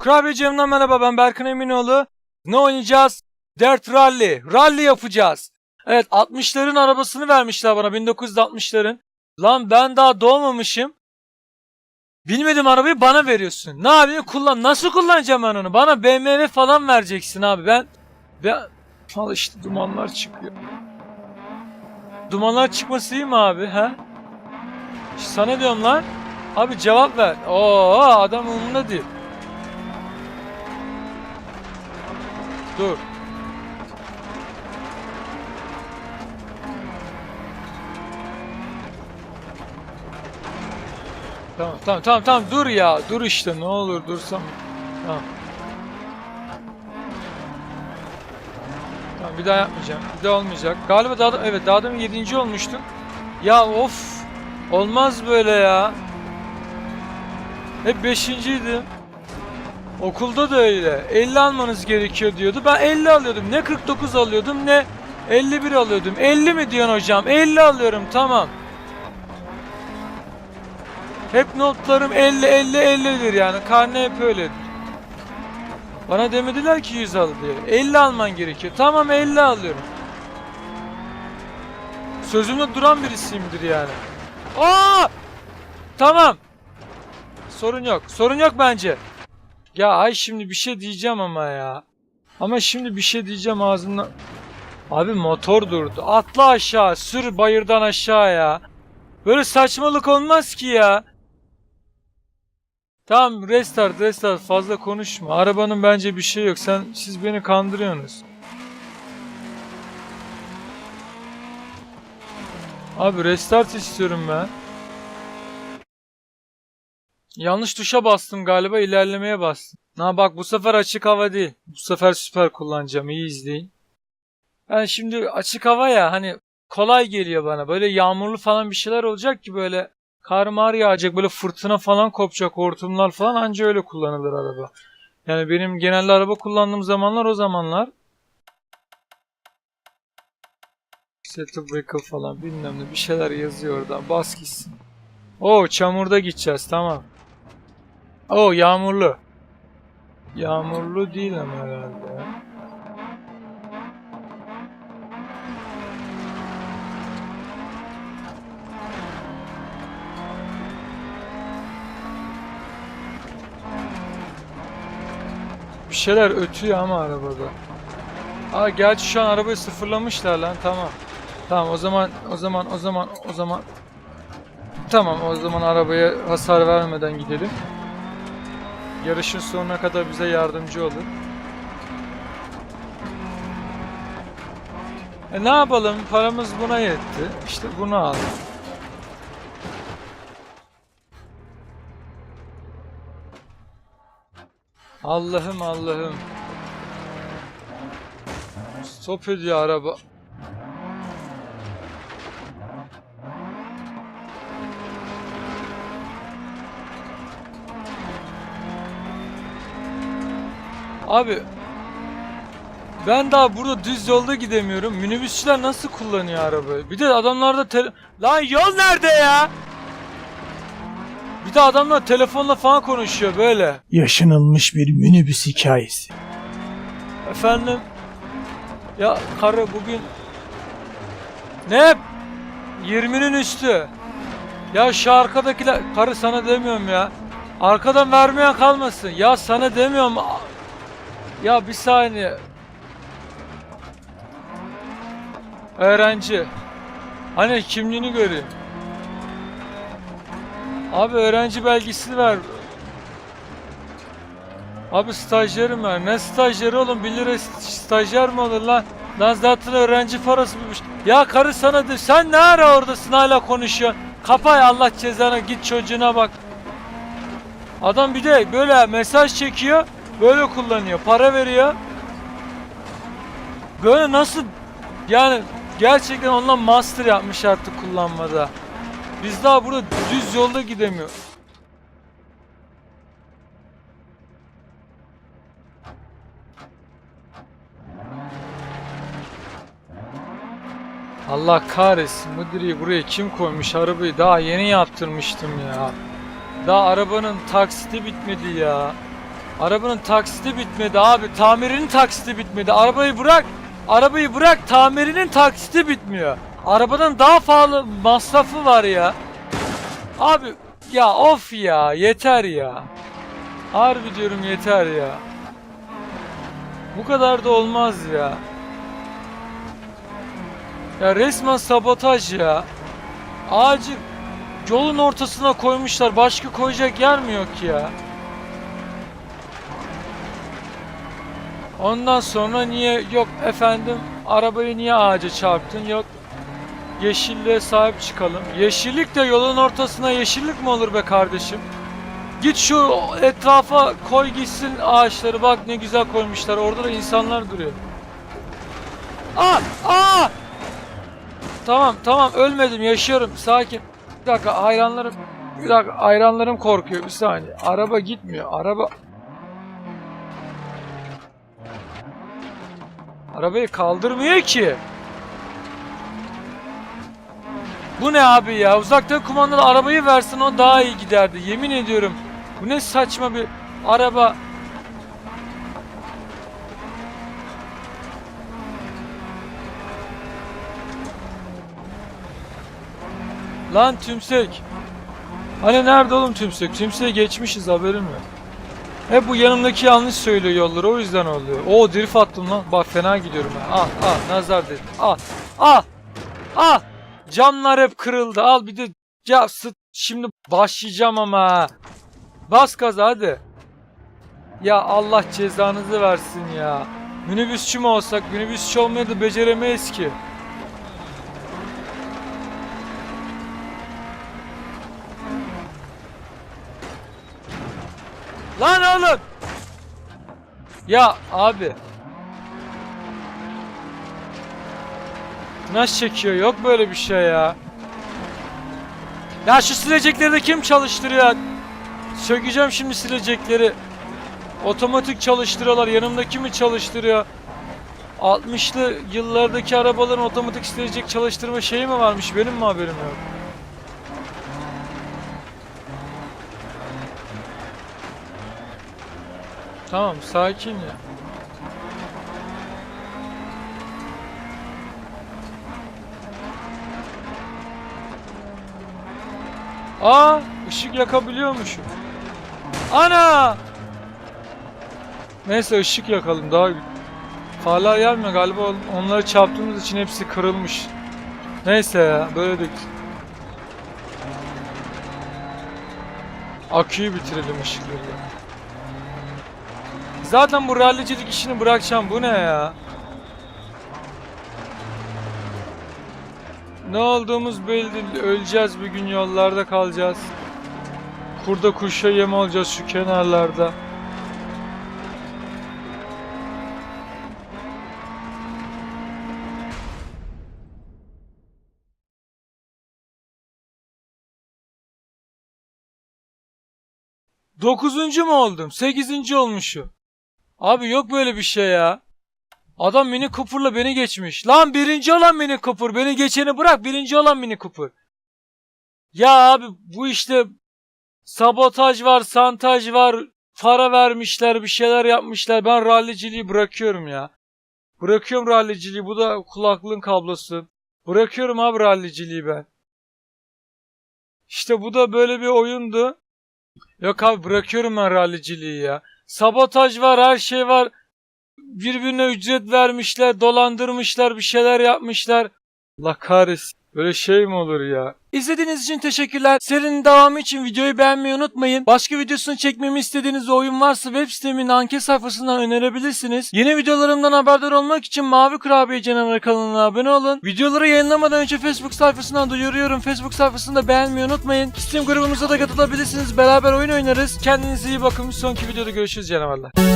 Kurabiyeciğimden merhaba ben Berkan Eminoğlu. Ne oynayacağız? Dirt Rally. Rally yapacağız. Evet 60'ların arabasını vermişler bana 1960'ların. Lan ben daha doğmamışım. Bilmedim arabayı bana veriyorsun. Ne yapayım kullan. Nasıl kullanacağım ben onu? Bana BMW falan vereceksin abi. Ben ben al işte dumanlar çıkıyor. Dumanlar çıkması iyi mi abi he? Sana diyorum lan. Abi cevap ver. Oo adam umurunda değil. Dur. Tamam tamam tamam tamam dur ya dur işte ne olur dursam. Tamam. Tamam bir daha yapmayacağım. Bir daha olmayacak. Galiba daha da, evet daha demin 7. olmuştum. Ya of. Olmaz böyle ya. Hep beşinciydim. Okulda da öyle. 50 almanız gerekiyor diyordu. Ben 50 alıyordum. Ne 49 alıyordum ne 51 alıyordum. 50 mi diyorsun hocam? 50 alıyorum tamam. Hep notlarım 50 50 50'dir yani. Karne hep öyledir. Bana demediler ki 100 al diye. 50 alman gerekiyor. Tamam 50 alıyorum. Sözümde duran birisiyimdir yani. Aa! Tamam. Sorun yok. Sorun yok bence. Ya ay şimdi bir şey diyeceğim ama ya. Ama şimdi bir şey diyeceğim ağzımdan. Abi motor durdu. Atla aşağı. Sür bayırdan aşağı ya. Böyle saçmalık olmaz ki ya. Tamam restart restart fazla konuşma. Arabanın bence bir şey yok. Sen siz beni kandırıyorsunuz. Abi restart istiyorum ben. Yanlış tuşa bastım galiba ilerlemeye bastım. Ha bak bu sefer açık hava değil. Bu sefer süper kullanacağım iyi izleyin. Ben şimdi açık hava ya hani kolay geliyor bana. Böyle yağmurlu falan bir şeyler olacak ki böyle kar mar yağacak böyle fırtına falan kopacak hortumlar falan anca öyle kullanılır araba. Yani benim genelde araba kullandığım zamanlar o zamanlar. Setup vehicle falan bilmem ne bir şeyler yazıyor orada bas gitsin. Oo çamurda gideceğiz tamam. Oo yağmurlu. Yağmurlu değil ama herhalde. Bir şeyler ötüyor ama arabada. Aa gerçi şu an arabayı sıfırlamışlar lan tamam. Tamam o zaman o zaman o zaman o zaman Tamam o zaman arabaya hasar vermeden gidelim. Yarışın sonuna kadar bize yardımcı olur. E ne yapalım? Paramız buna yetti. İşte bunu aldık. Allah'ım Allah'ım. Stop ediyor araba. Abi ben daha burada düz yolda gidemiyorum. Minibüsçüler nasıl kullanıyor arabayı? Bir de adamlarda tele... Lan yol nerede ya? Bir de adamlar telefonla falan konuşuyor böyle. yaşanılmış bir minibüs hikayesi. Efendim? Ya karı bugün... Ne? 20'nin üstü. Ya şu arkadakiler... Karı sana demiyorum ya. Arkadan vermeyen kalmasın. Ya sana demiyorum. Ya bir saniye. Öğrenci. Hani kimliğini göreyim. Abi öğrenci belgesini ver. Abi stajyerim var. Ne stajyeri oğlum? 1 lira stajyer mi olur lan? Lan zaten öğrenci parası mıymış? Ya karı sana de sen ne ara oradasın hala konuşuyorsun? Kapay Allah cezana git çocuğuna bak. Adam bir de böyle mesaj çekiyor. Böyle kullanıyor. Para veriyor. Böyle nasıl yani gerçekten ondan master yapmış artık kullanmada. Biz daha burada düz yolda gidemiyoruz. Allah kahretsin müdürü buraya kim koymuş arabayı daha yeni yaptırmıştım ya. Daha arabanın taksiti bitmedi ya. Arabanın taksiti bitmedi abi. Tamirinin taksiti bitmedi. Arabayı bırak. Arabayı bırak. Tamirinin taksiti bitmiyor. Arabanın daha pahalı masrafı var ya. Abi ya of ya yeter ya. Harbi diyorum yeter ya. Bu kadar da olmaz ya. Ya resmen sabotaj ya. Ağacı yolun ortasına koymuşlar. Başka koyacak yer mi yok ya? Ondan sonra niye yok efendim arabayı niye ağaca çarptın yok yeşilliğe sahip çıkalım. Yeşillik de yolun ortasına yeşillik mi olur be kardeşim? Git şu etrafa koy gitsin ağaçları bak ne güzel koymuşlar orada da insanlar duruyor. Aa! Aa! Tamam tamam ölmedim yaşıyorum sakin. Bir dakika hayranlarım bir dakika hayranlarım korkuyor bir saniye. Araba gitmiyor araba Arabayı kaldırmıyor ki. Bu ne abi ya? Uzaktan kumandalı arabayı versin o daha iyi giderdi. Yemin ediyorum. Bu ne saçma bir araba. Lan tümsek. Hani nerede oğlum tümsek? Tümseğe geçmişiz haberim yok. Hep bu yanımdaki yanlış söylüyor yolları o yüzden oluyor. Oo drift attım lan. Bak fena gidiyorum ben. Al al nazar dedi. Al al al. Camlar hep kırıldı. Al bir de ya sıt şimdi başlayacağım ama. Bas gaza hadi. Ya Allah cezanızı versin ya. Minibüsçü mü olsak minibüsçü olmayı da beceremeyiz ki. Lan oğlum. Ya abi. Nasıl çekiyor? Yok böyle bir şey ya. Ya şu silecekleri de kim çalıştırıyor? Sökeceğim şimdi silecekleri. Otomatik çalıştırıyorlar. Yanımdaki mi çalıştırıyor? 60'lı yıllardaki arabaların otomatik silecek çalıştırma şeyi mi varmış? Benim mi haberim yok? Tamam sakin ya. Aa ışık yakabiliyormuşum. Ana! Neyse ışık yakalım daha Farlar gelmiyor galiba onları çarptığımız için hepsi kırılmış. Neyse ya böyle de Aküyü bitirelim ışıkları. Zaten bu rallicilik işini bırakacağım. Bu ne ya? Ne olduğumuz belli değil. Öleceğiz bir gün yollarda kalacağız. Kurda kuşa yem olacağız şu kenarlarda. Dokuzuncu mu oldum? Sekizinci olmuşum. Abi yok böyle bir şey ya. Adam Mini Cooper'la beni geçmiş. Lan birinci olan Mini Cooper. Beni geçeni bırak birinci olan Mini Cooper. Ya abi bu işte sabotaj var, santaj var. Para vermişler, bir şeyler yapmışlar. Ben ralliciliği bırakıyorum ya. Bırakıyorum ralliciliği. Bu da kulaklığın kablosu. Bırakıyorum abi ralliciliği ben. İşte bu da böyle bir oyundu. Yok abi bırakıyorum ben ralliciliği ya. Sabotaj var, her şey var. Birbirine ücret vermişler, dolandırmışlar, bir şeyler yapmışlar. Allah kahretsin. Böyle şey mi olur ya? İzlediğiniz için teşekkürler. Serinin devamı için videoyu beğenmeyi unutmayın. Başka videosunu çekmemi istediğiniz oyun varsa web sitemin anket sayfasından önerebilirsiniz. Yeni videolarımdan haberdar olmak için Mavi Kurabiye Canavarı kanalına abone olun. Videoları yayınlamadan önce Facebook sayfasından duyuruyorum. Facebook sayfasını da beğenmeyi unutmayın. Steam grubumuza da katılabilirsiniz. Beraber oyun oynarız. Kendinize iyi bakın. Sonraki videoda görüşürüz canavarlar.